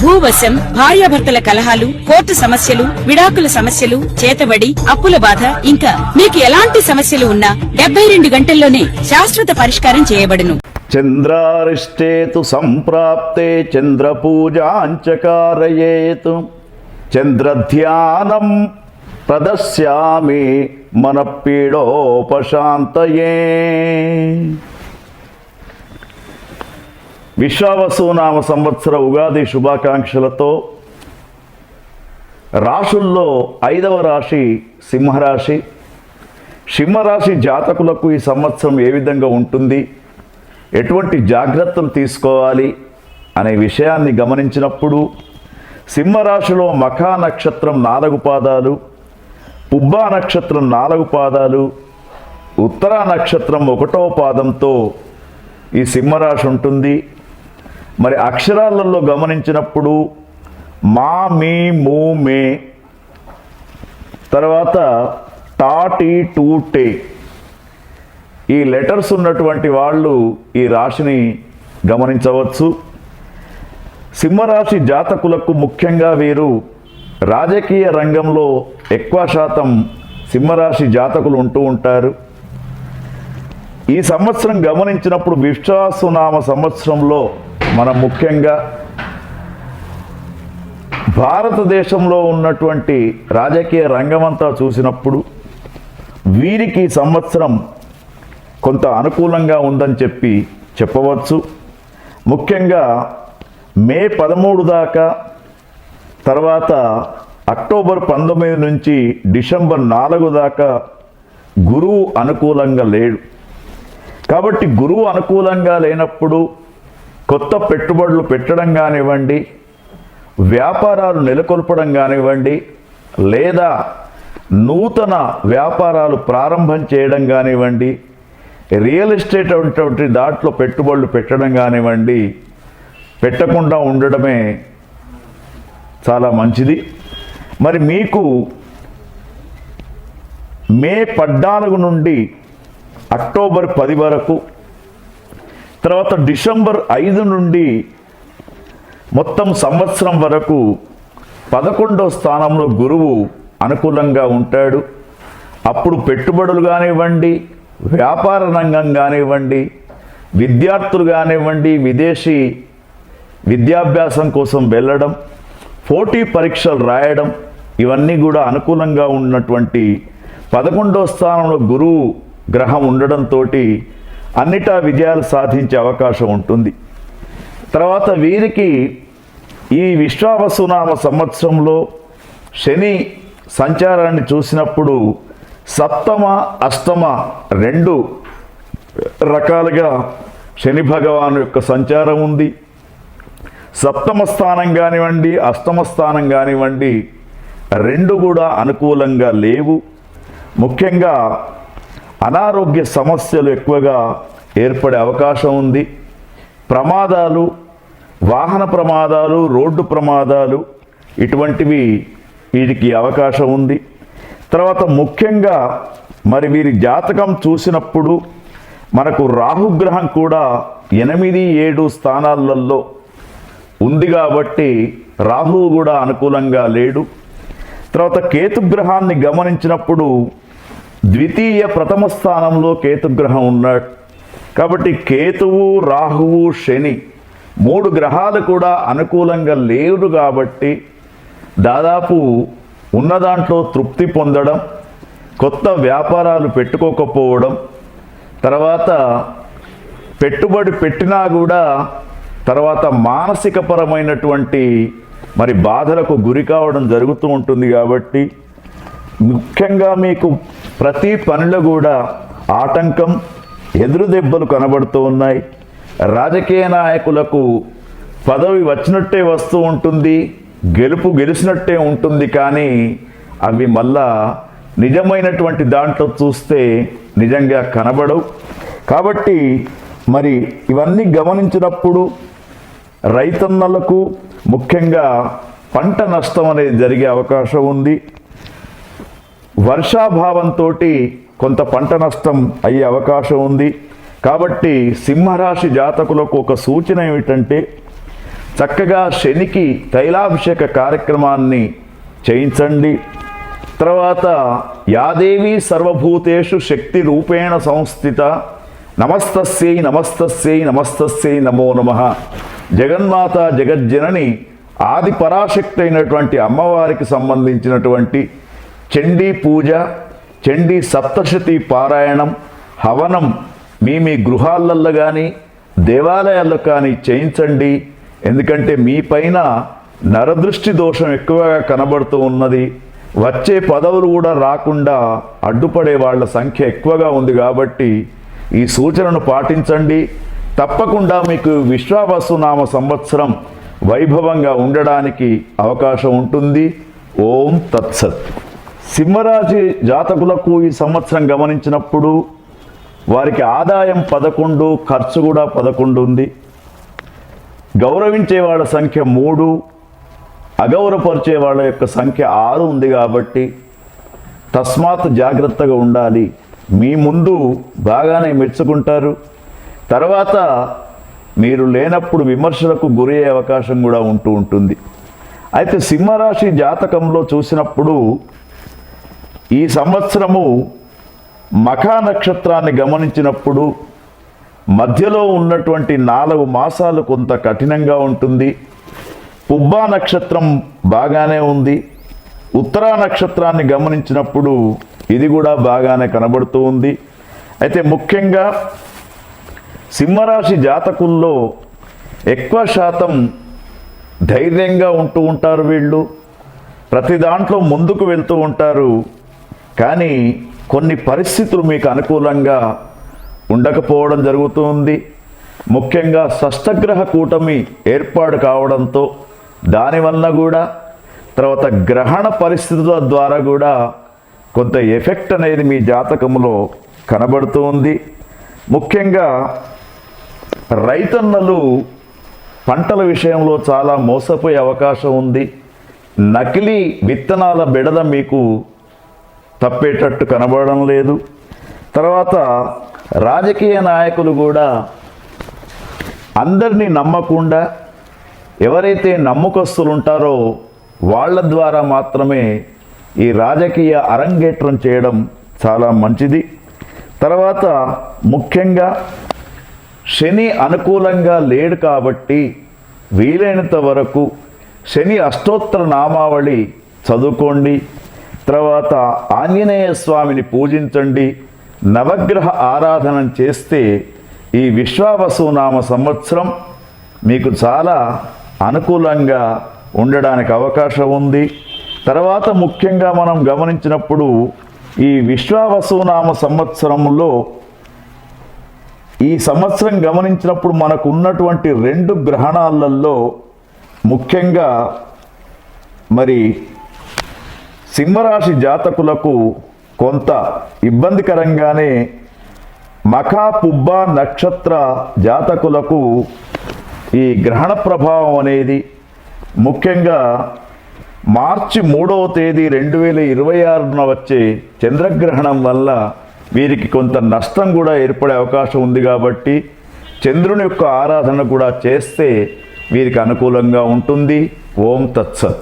భూవశం భార్యాభర్తల కలహాలు కోర్టు సమస్యలు విడాకుల సమస్యలు చేతబడి అప్పుల బాధ ఇంకా మీకు ఎలాంటి సమస్యలు ఉన్నా డెబ్బై రెండు గంటల్లోనే శాశ్వత పరిష్కారం చేయబడును. చంద్రారిష్టేతు సంప్రాప్తే చంద్రపూజాంచకారయేతు. చంద్రధ్యానం ప్రదశ్యామి మన పీడోపశాంతయే విశ్వావసునామ సంవత్సర ఉగాది శుభాకాంక్షలతో రాశుల్లో ఐదవ రాశి సింహరాశి. సింహరాశి జాతకులకు ఈ సంవత్సరం ఏ విధంగా ఉంటుంది? ఎటువంటి జాగ్రత్తలు తీసుకోవాలి? అనే విషయాన్ని గమనించినప్పుడు సింహరాశిలో మఖా నక్షత్రం నాలుగు పాదాలు పుబ్బా నక్షత్రం నాలుగు పాదాలు ఉత్తరా నక్షత్రం ఒకటో పాదంతో ఈ సింహరాశి ఉంటుంది. మరి అక్షరాలలో గమనించినప్పుడు మా మీ మూ మే. తర్వాత టాటి టూ టే. ఈ లెటర్స్ ఉన్నటువంటి వాళ్ళు ఈ రాశిని గమనించవచ్చు. సింహరాశి జాతకులకు ముఖ్యంగా వీరు రాజకీయ రంగంలో ఎక్కువ శాతం సింహరాశి జాతకులు ఉంటూ ఉంటారు. ఈ సంవత్సరం గమనించినప్పుడు విశ్వాసునామ సంవత్సరంలో మనం ముఖ్యంగా భారతదేశంలో ఉన్నటువంటి రాజకీయ రంగమంతా చూసినప్పుడు వీరికి సంవత్సరం కొంత అనుకూలంగా ఉందని చెప్పి చెప్పవచ్చు. ముఖ్యంగా మే పదమూడు దాకా తర్వాత అక్టోబర్ పంతొమ్మిది నుంచి డిసెంబర్ నాలుగు దాకా గురువు అనుకూలంగా లేడు. కాబట్టి గురువు అనుకూలంగా లేనప్పుడు కొత్త పెట్టుబడులు పెట్టడం కానివ్వండి వ్యాపారాలు నెలకొల్పడం కానివ్వండి లేదా నూతన వ్యాపారాలు ప్రారంభం చేయడం కానివ్వండి రియల్ ఎస్టేట్ అటువంటి దాంట్లో పెట్టుబడులు పెట్టడం కానివ్వండి పెట్టకుండా ఉండడమే చాలా మంచిది. మరి మీకు మే పద్నాలుగు నుండి అక్టోబర్ పది వరకు తర్వాత డిసెంబర్ ఐదు నుండి మొత్తం సంవత్సరం వరకు పదకొండవ స్థానంలో గురువు అనుకూలంగా ఉంటాడు. అప్పుడు పెట్టుబడులు కానివ్వండి వ్యాపార రంగం కానివ్వండి విద్యార్థులు కానివ్వండి విదేశీ విద్యాభ్యాసం కోసం వెళ్ళడం పోటీ పరీక్షలు రాయడం ఇవన్నీ కూడా అనుకూలంగా ఉన్నటువంటి పదకొండవ స్థానంలో గురువు గ్రహం ఉండడంతో అన్నిటా విజయాలు సాధించే అవకాశం ఉంటుంది. తర్వాత వీరికి ఈ విశ్వావసునామ సంవత్సరంలో శని సంచారాన్ని చూసినప్పుడు సప్తమ అష్టమ రెండు రకాలుగా శని భగవాను యొక్క సంచారం ఉంది. సప్తమ స్థానం కానివ్వండి అష్టమ స్థానం కానివ్వండి రెండు కూడా అనుకూలంగా లేవు. ముఖ్యంగా అనారోగ్య సమస్యలు ఎక్కువగా ఏర్పడే అవకాశం ఉంది. ప్రమాదాలు వాహన ప్రమాదాలు రోడ్డు ప్రమాదాలు ఇటువంటివి వీరికి అవకాశం ఉంది. తర్వాత ముఖ్యంగా మరి వీరి జాతకం చూసినప్పుడు మనకు రాహుగ్రహం కూడా ఎనిమిది ఏడు స్థానాలలో ఉంది కాబట్టి రాహువు కూడా అనుకూలంగా లేడు. తర్వాత కేతుగ్రహాన్ని గమనించినప్పుడు ద్వితీయ ప్రథమ స్థానంలో కేతుగ్రహం ఉన్నాడు. కాబట్టి కేతువు రాహువు శని మూడు గ్రహాలు కూడా అనుకూలంగా లేవు కాబట్టి దాదాపు ఉన్న దాంట్లో తృప్తి పొందడం కొత్త వ్యాపారాలు పెట్టుకోకపోవడం తర్వాత పెట్టుబడి పెట్టినా కూడా తర్వాత మానసికపరమైనటువంటి మరి బాధలకు గురి కావడం జరుగుతూ ఉంటుంది కాబట్టి ముఖ్యంగా మీకు ప్రతి పనిలో కూడా ఆటంకం ఎదురు దెబ్బలు కనబడుతూ ఉన్నాయి. రాజకీయ నాయకులకు పదవి వచ్చినట్టే వస్తూ ఉంటుంది గెలుపు గెలిచినట్టే ఉంటుంది కానీ అవి మళ్ళా నిజమైనటువంటి దాంట్లో చూస్తే నిజంగా కనబడవు. కాబట్టి మరి ఇవన్నీ గమనించినప్పుడు రైతన్నలకు ముఖ్యంగా పంట నష్టం అనేది జరిగే అవకాశం ఉంది. వర్షాభావంతో కొంత పంట నష్టం అయ్యే అవకాశం ఉంది. కాబట్టి సింహరాశి జాతకులకు ఒక సూచన ఏమిటంటే చక్కగా శనికి తైలాభిషేక కార్యక్రమాన్ని చేయించండి. తర్వాత యాదేవి సర్వభూతేషు శక్తి రూపేణ సంస్థిత నమస్తస్యై నమస్తస్యై నమస్తస్యై నమో నమ. జగన్మాత జగజ్జనని ఆది పరాశక్తి అయినటువంటి అమ్మవారికి సంబంధించినటువంటి చండీ పూజ చండీ సప్తశతి పారాయణం హవనం మీ మీ గృహాలల్లో కానీ దేవాలయాల్లో కానీ చేయించండి. ఎందుకంటే మీ పైన నరదృష్టి దోషం ఎక్కువగా కనబడుతూ ఉన్నది. వచ్చే పదవులు కూడా రాకుండా అడ్డుపడే వాళ్ళ సంఖ్య ఎక్కువగా ఉంది కాబట్టి ఈ సూచనను పాటించండి. తప్పకుండా మీకు విశ్వావసునామ సంవత్సరం వైభవంగా ఉండడానికి అవకాశం ఉంటుంది. ఓం తత్సత్. సింహరాశి జాతకులకు ఈ సంవత్సరం గమనించినప్పుడు వారికి ఆదాయం పదకొండు ఖర్చు కూడా పదకొండు ఉంది. గౌరవించే వాళ్ళ సంఖ్య మూడు అగౌరవపరిచే వాళ్ళ యొక్క సంఖ్య ఆరు ఉంది కాబట్టి తస్మాత్ జాగ్రత్తగా ఉండాలి. మీ ముందు బాగానే మెచ్చుకుంటారు. తర్వాత మీరు లేనప్పుడు విమర్శలకు గురి అవకాశం కూడా ఉంటూ ఉంటుంది. అయితే సింహరాశి జాతకంలో చూసినప్పుడు ఈ సంవత్సరము మఖా నక్షత్రాన్ని గమనించినప్పుడు మధ్యలో ఉన్నటువంటి నాలుగు మాసాలు కొంత కఠినంగా ఉంటుంది. పుబ్బా నక్షత్రం బాగానే ఉంది. ఉత్తరా నక్షత్రాన్ని గమనించినప్పుడు ఇది కూడా బాగానే కనబడుతూ ఉంది. అయితే ముఖ్యంగా సింహరాశి జాతకుల్లో ఎక్కువ శాతం ధైర్యంగా ఉంటూ ఉంటారు వీళ్ళు. ప్రతి దాంట్లో ముందుకు వెళ్తూ ఉంటారు. కానీ కొన్ని పరిస్థితులు మీకు అనుకూలంగా ఉండకపోవడం జరుగుతుంది. ముఖ్యంగా షష్టగ్రహ కూటమి ఏర్పాటు కావడంతో దానివల్ల కూడా తర్వాత గ్రహణ పరిస్థితుల ద్వారా కూడా కొంత ఎఫెక్ట్ అనేది మీ జాతకంలో కనబడుతూ ఉంది ముఖ్యంగా రైతన్నలు పంటల విషయంలో చాలా మోసపోయే అవకాశం ఉంది. నకిలీ విత్తనాల బెడద మీకు తప్పేటట్టు కనబడడం లేదు. తర్వాత రాజకీయ నాయకులు కూడా అందరినీ నమ్మకుండా ఎవరైతే నమ్మకస్తులు ఉంటారో వాళ్ళ ద్వారా మాత్రమే ఈ రాజకీయ అరంగేట్రం చేయడం చాలా మంచిది. తర్వాత ముఖ్యంగా శని అనుకూలంగా లేడు కాబట్టి వీలైనంత వరకు శని అష్టోత్తర నామావళి చదువుకోండి. తర్వాత ఆంజనేయ స్వామిని పూజించండి. నవగ్రహ ఆరాధన చేస్తే ఈ విశ్వావసునామ సంవత్సరం మీకు చాలా అనుకూలంగా ఉండడానికి అవకాశం ఉంది. తర్వాత ముఖ్యంగా మనం గమనించినప్పుడు ఈ విశ్వావసునామ సంవత్సరంలో ఈ సంవత్సరం గమనించినప్పుడు మనకు ఉన్నటువంటి రెండు గ్రహణాలలో ముఖ్యంగా మరి సింహరాశి జాతకులకు కొంత ఇబ్బందికరంగానే మఖా పుబ్బ నక్షత్ర జాతకులకు ఈ గ్రహణ ప్రభావం అనేది ముఖ్యంగా మార్చి మూడవ తేదీ రెండు వేల ఇరవై ఆరున వచ్చే చంద్రగ్రహణం వల్ల వీరికి కొంత నష్టం కూడా ఏర్పడే అవకాశం ఉంది కాబట్టి చంద్రుని యొక్క ఆరాధన కూడా చేస్తే వీరికి అనుకూలంగా ఉంటుంది. ఓం తత్సత్.